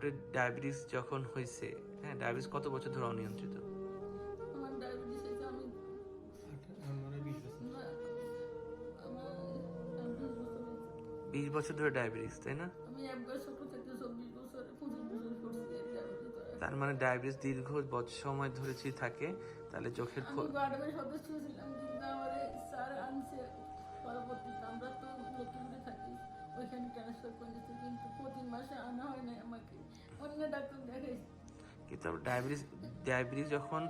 আপনার ডায়াবেটিস যখন হয়েছে হ্যাঁ ডায়াবেটিস কত বছর ধরে অনিয়ন্ত্রিত আমার ডায়াবেটিস আছে আমি বিশ বছর ধরে ডায়াবেটিস তাই না। তার মানে ডায়াবেটিস দীর্ঘ সময় ধরে যদি থাকে তাহলে চোখের কিন্তু ডায়াবেটিস ডায়াবেটিস যখন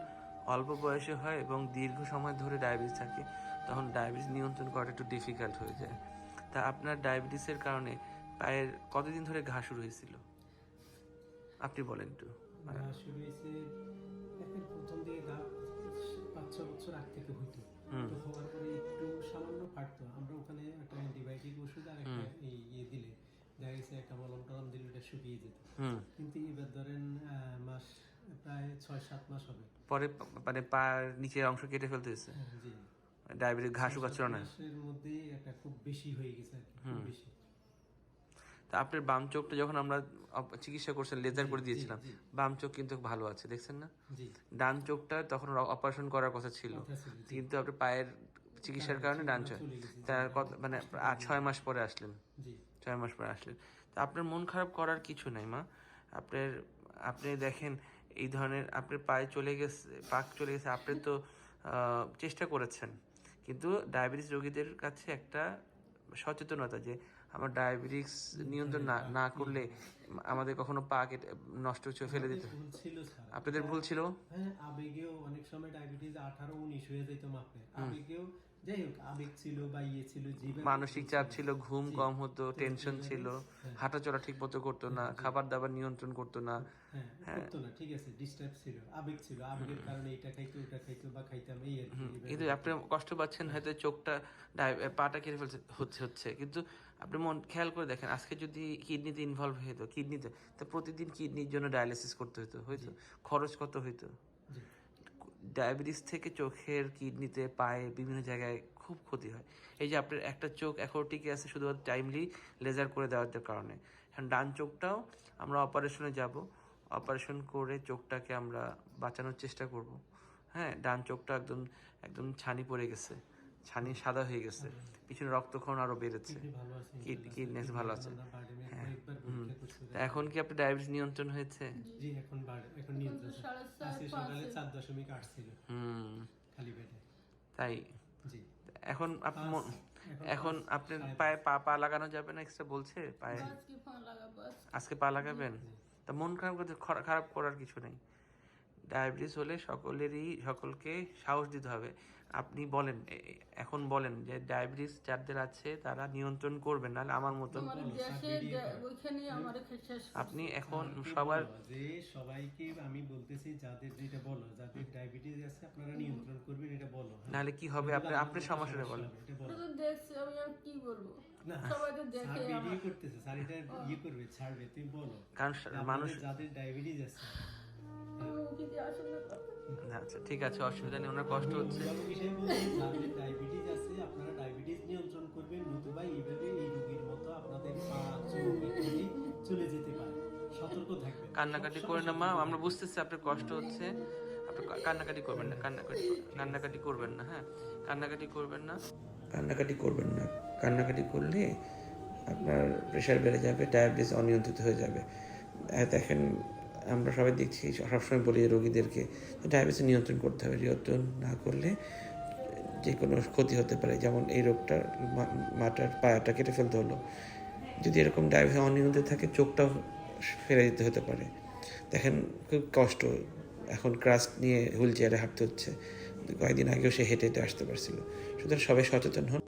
অল্প বয়সে হয় এবং দীর্ঘ সময় ধরে ডায়াবেটিস থাকে তখন ডায়াবেটিস নিয়ন্ত্রণ করাটা একটু ডিফিকাল্ট হয়ে যায়। তা আপনার ডায়াবেটিসের কারণে পায়ের কতদিন ধরে ঘা শুরু হয়েছিল? আপনি বলেন একটু। গা শুরু হয়েছে প্রথম দিকে গা পাঁচ ছ বছর আগ থেকে হইতো। তো হওয়ার পরে একটু সামান্য ফাটতো। আমরা ওখানে একটা অ্যান্টিবায়োটিক ওষুধ আর একটা ইয়ে দিলে। দেখা গেছে একটা মলম টলম দিলে ওটা শুকিয়ে যেত। কিন্তু এবার ধরেন মাস প্রায় ছয় সাত মাস হবে। পরে মানে পা নিচের অংশ কেটে ফেলতে হয়েছে জি। ডায়াবেটিস ঘা শুকাচ্ছিল না। মাসের মধ্যেই একটা খুব বেশি হয়ে গেছে আর খুব বেশি। তা আপনার বাম চোখটা যখন আমরা চিকিৎসা করছেন লেজার করে দিয়েছিলাম বাম চোখ কিন্তু ভালো আছে দেখছেন না? ডান চোখটা তখন অপারেশন করার কথা ছিল। কিন্তু আপনার পায়ের চিকিৎসার কারণে ডান চোখ। তার মানে ছয় মাস পরে আসলেন। ছয় মাস পর আসলেন। তা আপনার মন খারাপ করার কিছু নাই, মা। আপনার, আপনি দেখেন, এই ধরনের আপনার পায়ে চলে গেছে, পাক চলে গেছে, আপনি তো চেষ্টা করেছেন। কিন্তু ডায়াবেটিস রোগীদের কাছে একটা সচেতনতা যে, আমার ডায়াবেটিস নিয়ন্ত্রণ না না করলে আমাদের কখনো পা কেটে নষ্ট হচ্ছে ফেলে দিতে? ছিল আপনাদের ভুল ছিল? হ্যাঁ আবেগেও অনেক সময় ডায়াবেটিস আঠারো উনিশ হয়ে যেত আবেগেও যাই হোক আবেগ ছিল বা ইয়ে ছিল মানসিক চাপ ছিল। ঘুম কম হতো টেনশন ছিল হাঁটাচলা ঠিক মতো করতো না খাবার দাবার নিয়ন্ত্রণ করতো না। হ্যাঁ করতো না ঠিক আছে ডিস্টার্ব ছিল আবেগ ছিল। আবেগের কারণে এটা খাইতো ওটা খাইতো বা খাইতাম এই আর কিন্তু আপনি কষ্ট পাচ্ছেন হয়তো চোখটা পাটা কেটে ফেলছে হচ্ছে হচ্ছে। কিন্তু আপনি মন খেয়াল করে দেখেন আজকে যদি কিডনিতে ইনভলভ হয়ে যেত কিডনিতে তা প্রতিদিন কিডনির জন্য ডায়ালিসিস করতে হতো হয়তো খরচ কত হইতো? ডায়াবেটিস থেকে চোখের কিডনিতে পায়ে বিভিন্ন জায়গায় খুব ক্ষতি হয়। এই যে আপনার একটা চোখ এখন টিকে আছে শুধুমাত্র টাইমলি লেজার করে দেওয়ার কারণে। এখন ডান চোখটাও আমরা অপারেশনে যাব। অপারেশন করে চোখটাকে আমরা বাঁচানোর চেষ্টা করব। হ্যাঁ ডান চোখটা একদম একদম ছানি পড়ে গেছে। ছানি সাদা হয়ে গেছে। পিছনে রক্তক্ষরণ আরও বেড়েছে। কিডনি ভালো আছে কিডনেস ভালো আছে। তা এখন কি আপনার ডায়াবেটিস নিয়ন্ত্রণ হয়েছে? জি এখন এখন নিয়ন্ত্রণ আজকে সকালে চার দশমিক আট ছিল হুম। খালি পেটে। তাই? জি। এখন আপনি মন- এখন আপনার পায়ে পা পা লাগানো যাবে না এক্সট্রা বলছে? পায়ে? আজকে। পা লাগাবেন? তা মন খারাপ করতে খরা- খারাপ করার কিছু নেই। ডায়াবেটিস হলে সকলেরই সকলকে সাহস দিতে হবে। আপনি বলেন এখন বলেন যে ডায়াবেটিস যাদের আছে তারা নিয়ন্ত্রণ করবেন নাহলে আমার মতন আপনি এখন সবার যে সবাইকে আমি বলতেছি যাদের যেটা বলো যাদের ডায়াবেটিস আছে আপনারা নিয়ন্ত্রণ করবেন এটা বলো হ্যাঁ। নাহলে কি হবে? আপনি আপনার সমস্যাটা বলেন। তো দেখছি আমি আর কি বলব? সবাই তো দেখে করতেছে স্যার এটা ইয়ে করবে ছাড়বে তুমি বলো। কারণ মানুষ যাদের ডায়াবেটিস আছে আচ্ছা ঠিক আছে অসুবিধা নেই ওনার কষ্ট হচ্ছে। মূল বিষয় বলছি, যাদের ডায়াবেটিস আছে আপনারা ডায়াবেটিস নিয়ন্ত্রণ করবেন নতুবা এইভাবে এই রোগীর মতো আপনাদের পা চোখ ইত্যাদি চলে যেতে পারে। সতর্ক থাকবেন। কান্নাকাটি করে না মা আমরা বুঝতেছি আপনার কষ্ট হচ্ছে। আপনি কান্নাকাটি করবেন না কান্নাকাটি কান্নাকাটি করবেন না হ্যাঁ কান্নাকাটি করবেন না। কান্নাকাটি করবেন না। কান্নাকাটি করলে আপনার প্রেশার বেড়ে যাবে ডায়াবেটিস অনিয়ন্ত্রিত হয়ে যাবে। আহ, দেখেন আমরা সবাই দেখছি, সবসময় বলি রোগীদেরকে ডায়াবেটিস নিয়ন্ত্রণ করতে হবে নিয়ন্ত্রণ না করলে যে কোনো ক্ষতি হতে পারে। যেমন এই রোগটা মাটার পায়াটা কেটে ফেলতে হলো। যদি এরকম ডায়াবেটিস অনিয়ন্ত্রিত থাকে, চোখটাও ফেলে দিতে হতে পারে। দেখেন, খুব কষ্ট। এখন ক্রাস নিয়ে হুইল চেয়ারে হাঁটতে হচ্ছে। কয়েকদিন আগেও সে হেঁটে হেঁটে আসতে পারছিল। সুতরাং সবাই সচেতন হন।